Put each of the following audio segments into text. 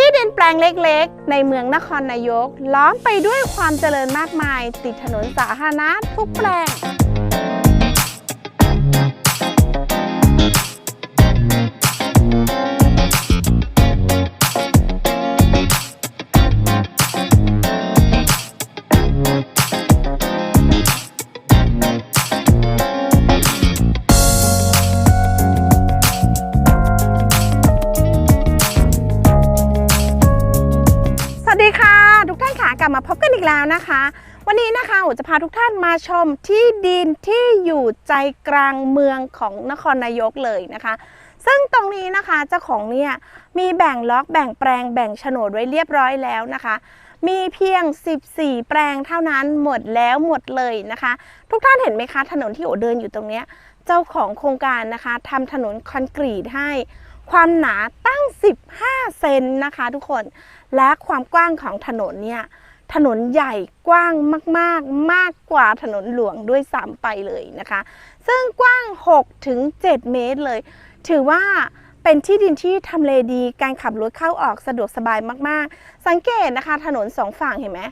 ที่ดินแปลงเล็กๆ ในเมืองนครนายก ล้อมไปด้วยความเจริญมากมาย ติดถนนสาธารณะทุกแปลง แล้วนะคะ วันนี้นะคะอุจะพาทุกท่านมาชมที่ดินที่อยู่ใจกลางเมืองของนครนายกเลยนะคะ ซึ่งตรงนี้นะคะเจ้าของเนี่ยมีแบ่งล็อกแบ่งแปลงแบ่งโฉนดไว้เรียบร้อยแล้วนะคะ มีเพียง 14 แปลงเท่านั้นหมดแล้วหมดเลยนะคะ ทุกท่านเห็นไหมคะถนนที่โอเดินอยู่ตรงเนี้ยเจ้าของโครงการนะคะทำถนนคอนกรีตให้ความหนาตั้ง 15 เซนนะคะทุกคน และความกว้างของถนนเนี่ย ถนนใหญ่กว้างมากๆ มากกว่าถนนหลวงด้วยซ้ำไปเลยนะคะ ซึ่งกว้าง6ถึง7เมตรเลย ถือว่าเป็นที่ดินที่ทำเลดีการขับรถเข้าออกสะดวกสบายมากๆ สังเกตนะคะ ถนนสองฝั่งเห็นไหม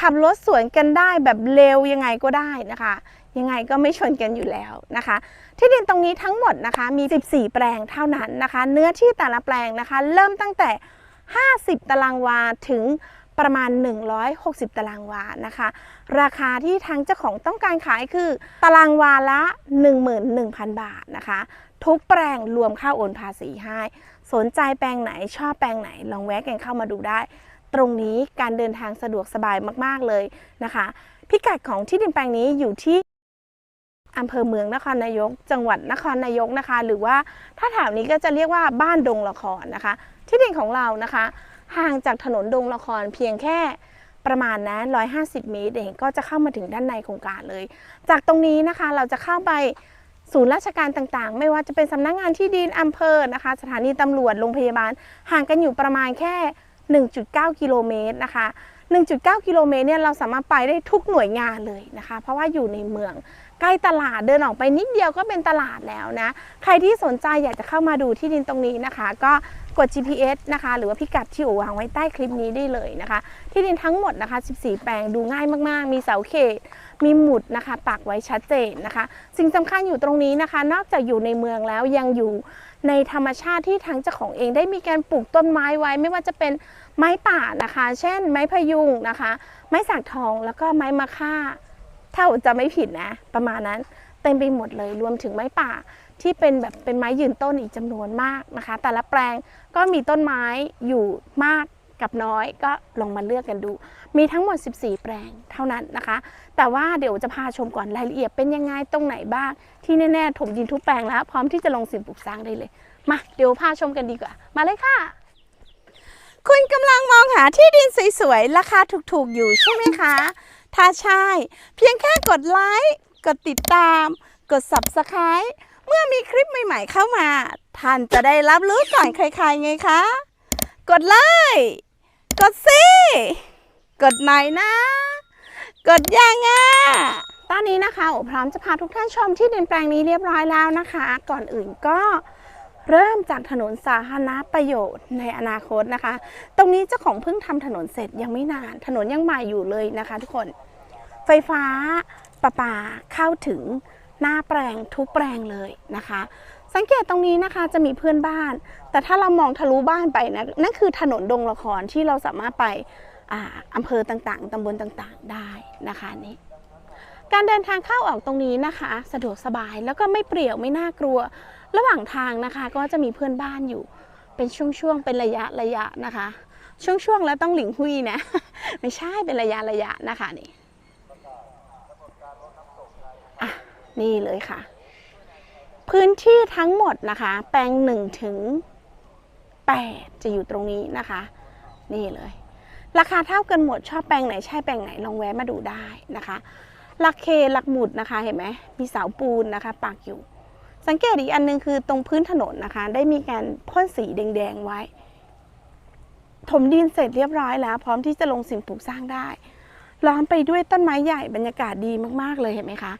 ขับรถสวนกันได้แบบเร็วยังไงก็ได้นะคะ ยังไงก็ไม่ชนกันอยู่แล้วนะคะ ที่ดินตรงนี้ทั้งหมดนะคะมี 14 แปลงเท่านั้นนะคะ เนื้อที่แต่ละแปลงนะคะ เริ่มตั้งแต่ 50 ตารางวาถึง ประมาณ 160 ตารางวานะคะ ราคาที่ทางเจ้าของต้องการขายคือ ตารางวาละ 11,000 บาทนะคะ ทุกแปลงรวมค่าโอนภาษีให้ สนใจแปลงไหนชอบแปลงไหน ลองแวะกันเข้ามาดูได้ ตรงนี้การเดินทางสะดวกสบายมากๆเลยนะคะ พิกัดของที่ดินแปลงนี้อยู่ที่อำเภอเมืองนครนายก จังหวัดนครนายกนะคะ หรือว่าถ้าแถวนี้ก็จะเรียกว่าบ้านดงละครนะคะ ที่ดินของเรานะคะ ห่างจากถนนดงละครเพียงแค่ประมาณนะ150 เมตรเองก็จะเข้ามาถึงด้านในโครงการเลย จากตรงนี้นะคะเราจะเข้าไปศูนย์ราชการต่างๆ ไม่ว่าจะเป็นสำนักงานที่ดินอำเภอนะคะ สถานีตำรวจโรงพยาบาล ห่างกันอยู่ประมาณแค่ 1.9 กิโลเมตรนะคะ 1.9 กิโลเมตรเนี่ยเราสามารถไปได้ทุกหน่วยงานเลยนะคะ เพราะว่าอยู่ในเมือง ใกล้ตลาดเดินออกไปนิดเดียวก็เป็นตลาดแล้วนะ ใครที่สนใจอยากจะเข้ามาดูที่ดินตรงนี้นะคะ ก็กด GPS นะคะ หรือว่าพิกัดที่โอวางไว้ใต้คลิปนี้ได้เลยนะคะ ที่ดินทั้งหมดนะคะ 14 แปลงดูง่ายมาก ๆ มีเสาเขต มีหมุดนะคะ ปักไว้ชัดเจนนะคะ สิ่งสำคัญอยู่ตรงนี้นะคะ นอกจากอยู่ในเมืองแล้วยังอยู่ในธรรมชาติที่ทางเจ้าของเองได้มีการปลูกต้นไม้ไว้ ไม่ว่าจะเป็นไม้ป่านะคะ เช่น ไม้พยุงนะคะ ไม้สักทองแล้วก็ไม้มะค่า ถ้าจะไม่ผิดนะ ประมาณนั้นเต็มไปหมดเลยรวมถึงไม้ป่าที่เป็นแบบเป็นไม้ยืนต้นอีกจำนวนมากนะคะ แต่ละแปลงก็มีต้นไม้อยู่มากกับน้อยก็ลองมาเลือกกันดู มีทั้งหมด 14 แปลงเท่านั้นนะคะ แต่ว่าเดี๋ยวจะพาชมก่อนรายละเอียดเป็นยังไงตรงไหนบ้าง ที่แน่ๆถมดินทุกแปลงแล้ว พร้อมที่จะลงสิ่งปลูกสร้างได้เลย มาเดี๋ยวพาชมกันดีกว่า มาเลยค่ะ คุณกำลังมองหาที่ดินสวยๆ ราคาถูกๆ อยู่ใช่ไหมคะ ถ้าใช่ เพียงแค่กดไลค์ กดติดตาม กด Subscribe เมื่อมีคลิปใหม่ๆเข้ามา ท่านจะได้รับรู้ก่อนใครๆไงคะ กดไลค์กดสิกดหน่อยนะ กดยังอะตอนนี้นะคะโอพร้อมจะพาทุกท่านชมที่ดินแปลงนี้เรียบร้อยแล้วนะคะ ก่อนอื่นก็ เริ่มจากถนนสาธารณประโยชน์ในอนาคตนะคะ ตรงนี้เจ้าของเพิ่งทำถนนเสร็จยังไม่นาน ถนนยังใหม่อยู่เลยนะคะ ทุกคน ไฟฟ้าประปาเข้าถึงหน้าแปลงทุกแปลงเลยนะคะ สังเกตตรงนี้นะคะจะมีเพื่อนบ้าน แต่ถ้าเรามองทะลุบ้านไปนะนั่นคือถนนดงละครที่เราสามารถไปอ่าอำเภอต่างๆตำบลต่างๆได้นะคะนี่การเดินทางเข้าออกตรงนี้นะคะ สะดวกสบายแล้วก็ไม่เปรี่ยวไม่น่ากลัว ระหว่างทางนะคะก็จะมีเพื่อนบ้านอยู่ เป็นช่วงๆ เป็นระยะระยะนะคะ ช่วงๆ แล้วต้องหลิงหุยนะ ไม่ใช่เป็นระยะระยะนะคะนี่อะนี่เลยค่ะ พื้นที่ทั้งหมดนะคะ แปลงหนึ่งถึงแปดจะอยู่ตรงนี้นะคะ นี่เลย ราคาเท่ากันหมดชอบแปลงไหนใช่แปลงไหนลองแวะมาดูได้นะคะหลักเคหลักหมุดนะคะเห็นไหมมีเสาปูนนะคะปักอยู่ สังเกตอีกอันหนึงคือตรงพื้นถนนนะคะ ได้มีการพ่นสีแดงๆไว้ ถมดินเสร็จเรียบร้อยแล้ว พร้อมที่จะลงสิ่งปลูกสร้างได้ ล้อมไปด้วยต้นไม้ใหญ่บรรยากาศดีมากๆเลยเห็นไหมคะ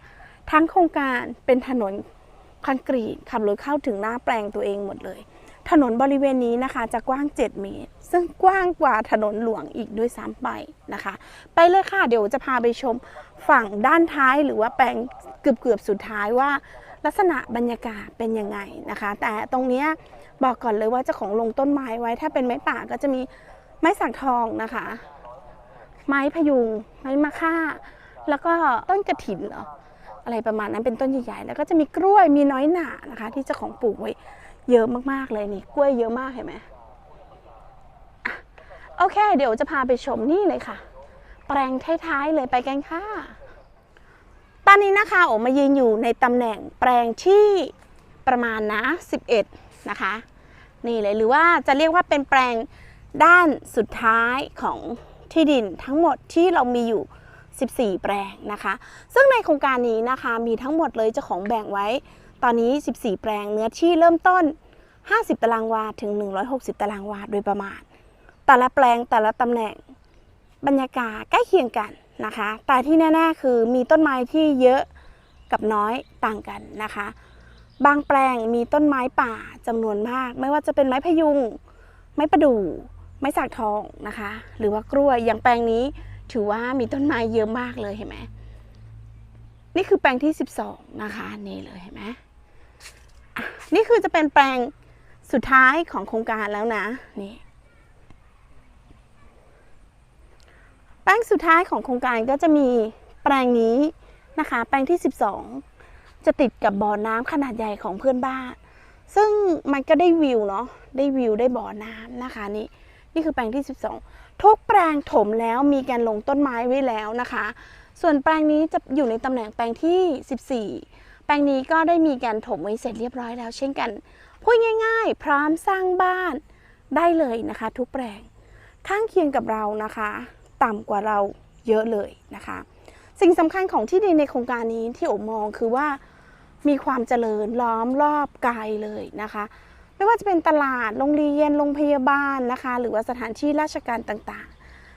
ทั้งโครงการเป็นถนนคอนกรีตขับรถเข้าถึงหน้าแปลงตัวเองหมดเลย ถนนบริเวณนี้นะคะ จะกว้าง 7 เมตร ซึ่งกว้างกว่าถนนหลวงอีกด้วยซ้ำไปนะคะ ไปเลยค่ะ เดี๋ยวจะพาไปชมฝั่งด้านท้ายหรือว่าแปลงเกือบเกือบๆสุดท้ายว่า ลักษณะบรรยากาศเป็นยังไงนะคะ แต่ตรงนี้บอกก่อนเลยว่าเจ้าของลงต้นไม้ไว้ ถ้าเป็นไม้ป่าก็จะมีไม้สักทองนะคะ ไม้พยุง ไม้มะค่า แล้วก็ต้นกระถินเหรออะไรประมาณนั้นเป็นต้นใหญ่ๆ แล้วก็จะมีกล้วยมีน้อยหนานะคะ ที่เจ้าของปลูกไว้เยอะมากๆเลยนี่กล้วยเยอะมากเห็นไหมโอเค เดี๋ยวจะพาไปชมนี่เลยค่ะ แปลงท้ายๆเลยไปกันค่ะ ตอนนี้นะคะโอมายืนอยู่ในตำแหน่งแปลงที่ประมาณนะ 11 นะคะ นี่เลยหรือว่าจะเรียกว่าเป็นแปลงด้านสุดท้ายของที่ดินทั้งหมดที่เรามีอยู่ 14 แปลงนะคะ ซึ่งในโครงการนี้นะคะมีทั้งหมดเลยเจ้าของแบ่งไว้ ตอนนี้ 14 แปลงเนื้อที่เริ่มต้น 50 ตารางวาถึง 160 ตารางวาโดยประมาณ แต่ละแปลงแต่ละตำแหน่งบรรยากาศใกล้เคียงกัน นะคะ แต่ที่แน่ๆคือมีต้นไม้ที่เยอะกับน้อยต่างกันนะคะ บางแปลงมีต้นไม้ป่าจำนวนมาก ไม่ว่าจะเป็นไม้พยุง ไม้ประดู่ ไม้สักทองนะคะ หรือว่ากล้วยอย่างแปลงนี้ถือว่ามีต้นไม้เยอะมากเลยเห็นไหมนี่คือแปลงที่ 12 นะคะนี่เลยเห็นไหมนี่คือจะเป็นแปลงสุดท้ายของโครงการแล้วนะนี่ แปลงสุดท้ายของโครงการก็จะมีแปลงนี้นะคะ แปลงที่ 12 จะติดกับบ่อน้ำขนาดใหญ่ของเพื่อนบ้าน ซึ่งมันก็ได้วิวเนาะได้วิวได้บ่อน้ำนะคะนี่นี่คือแปลงที่ 12 ทุกแปลงถมแล้วมีการลงต้นไม้ไว้แล้วนะคะ ส่วนแปลงนี้จะอยู่ในตำแหน่งแปลงที่ 14 แปลงนี้ก็ได้มีการถมไว้เสร็จเรียบร้อยแล้ว เช่นกันพูดง่าย ๆ พร้อมสร้างบ้านได้เลยนะคะ ทุกแปลงข้างเคียงกับเรานะคะ ต่ำกว่าเราเยอะเลยนะคะ สิ่งสำคัญของที่ดินในโครงการนี้ที่โอมองคือว่ามีความเจริญล้อมรอบกายเลยนะคะ ไม่ว่าจะเป็นตลาดโรงเรียนโรงพยาบาลนะคะ หรือว่าสถานที่ราชการต่าง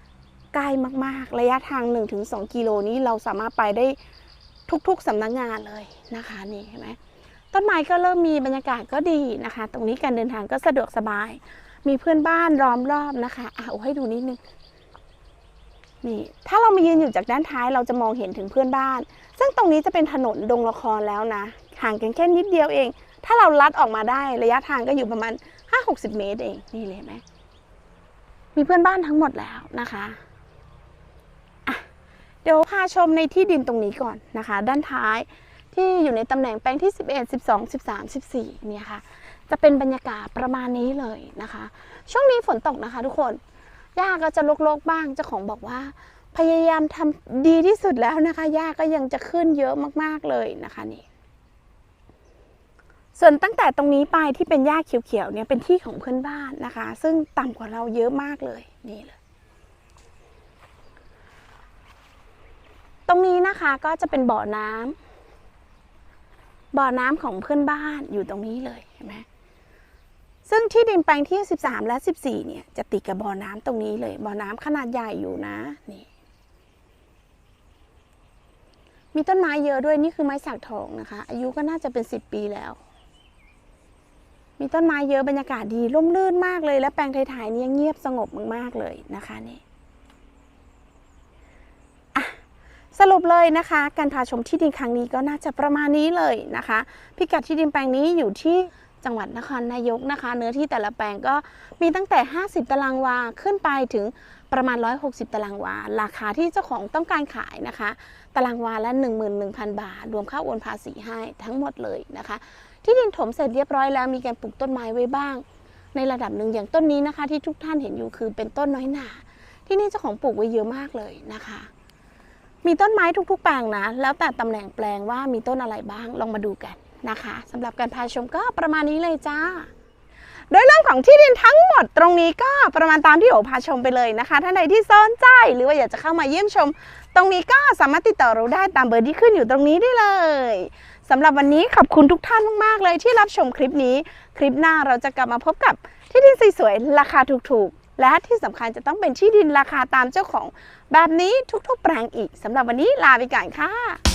ๆใกล้มากๆ ระยะทาง 1-2 กิโลนี้เราสามารถไปได้ทุกๆสำนักงานเลยนะคะนี่เห็นไหมต้นไม้ก็เริ่มมีบรรยากาศก็ดีนะคะ ตรงนี้การเดินทางก็สะดวกสบาย มีเพื่อนบ้านล้อมรอบนะคะอะเอาให้ดูนิดนึง นี่ถ้าเรามายืนอยู่จากด้านท้ายเราจะมองเห็นถึงเพื่อนบ้าน ซึ่งตรงนี้จะเป็นถนนดงละครแล้วนะ ห่างกันแค่นิดเดียวเอง ถ้าเราลัดออกมาได้ระยะทางก็อยู่ประมาณ 5-60 เมตรเอง นี่เลยไหม มีเพื่อนบ้านทั้งหมดแล้วนะคะะเดี๋ยวพาชมในที่ดินตรงนี้ก่อนนะคะ ด้านท้ายที่อยู่ในตำแหน่งแปลงที่ 11 12 13 14เนี่ยค่ะ จะเป็นบรรยากาศประมาณนี้เลยนะคะ ช่วงนี้ฝนตกนะคะทุกคน หญ้าก็จะลกๆบ้างเจ้าของบอกว่า พยายามทำดีที่สุดแล้วนะคะหญ้าก็ยังจะขึ้นเยอะมากๆเลยนะคะนี่ส่วนตั้งแต่ตรงนี้ไปที่เป็นหญ้าเขียวๆเนี่ยเป็นที่ของเพื่อนบ้านนะคะ ซึ่งต่ำกว่าเราเยอะมากเลยนี่เลย ตรงนี้นะคะก็จะเป็นบ่อน้ำบ่อน้ำของเพื่อนบ้านอยู่ตรงนี้เลยเห็นไหม ซึ่งที่ดินแปลงที่ 13 และ 14 เนี่ย จะติดกับบ่อน้ำตรงนี้เลย บ่อน้ำขนาดใหญ่อยู่นะ นี่ มีต้นไม้เยอะด้วย นี่คือไม้สักทองนะคะ อายุก็น่าจะเป็น 10 ปีแล้ว มีต้นไม้เยอะ บรรยากาศดี ร่มรื่นมากเลย และแปลงไทยๆนี่เงียบสงบมากๆเลยนะคะนี่สรุปเลยนะคะ การพาชมที่ดินครั้งนี้ก็น่าจะประมาณนี้เลยนะคะ พิกัดที่ดินแปลงนี้อยู่ที่ จังหวัดนครนายกนะคะ เนื้อที่แต่ละแปลงก็มีตั้งแต่ 50 ตารางวาขึ้นไปถึงประมาณ 160 ตารางวา ราคาที่เจ้าของต้องการขายนะคะ ตารางวาละ 11,000 บาท รวมค่าโอนภาษีให้ทั้งหมดเลยนะคะ ที่ดินถมเสร็จเรียบร้อยแล้วมีการปลูกต้นไม้ไว้บ้าง ในระดับหนึ่งอย่างต้นนี้นะคะ ที่ทุกท่านเห็นอยู่คือเป็นต้นน้อยหนาที่นี่เจ้าของปลูกไว้เยอะมากเลยนะคะ มีต้นไม้ทุกๆแปลงนะ แล้วแต่ตำแหน่งแปลงว่ามีต้นอะไรบ้างลองมาดูกัน นะคะสำหรับการพาชมก็ประมาณนี้เลยจ้า โดยเรื่องของที่ดินทั้งหมดตรงนี้ก็ประมาณตามที่โอพาชมไปเลยนะคะ ท่านใดที่สนใจหรือว่าอยากจะเข้ามาเยี่ยมชม ตรงนี้ก็สามารถติดต่อเราได้ตามเบอร์ที่ขึ้นอยู่ตรงนี้ได้เลยสำหรับวันนี้ขอบคุณทุกท่านมากๆเลยที่รับชมคลิปนี้ คลิปหน้าเราจะกลับมาพบกับที่ดินสวยๆราคาถูกๆ และที่สำคัญจะต้องเป็นที่ดินราคาตามเจ้าของ แบบนี้ทุกๆ แปลงอีกสำหรับวันนี้ลาไปก่อนค่ะ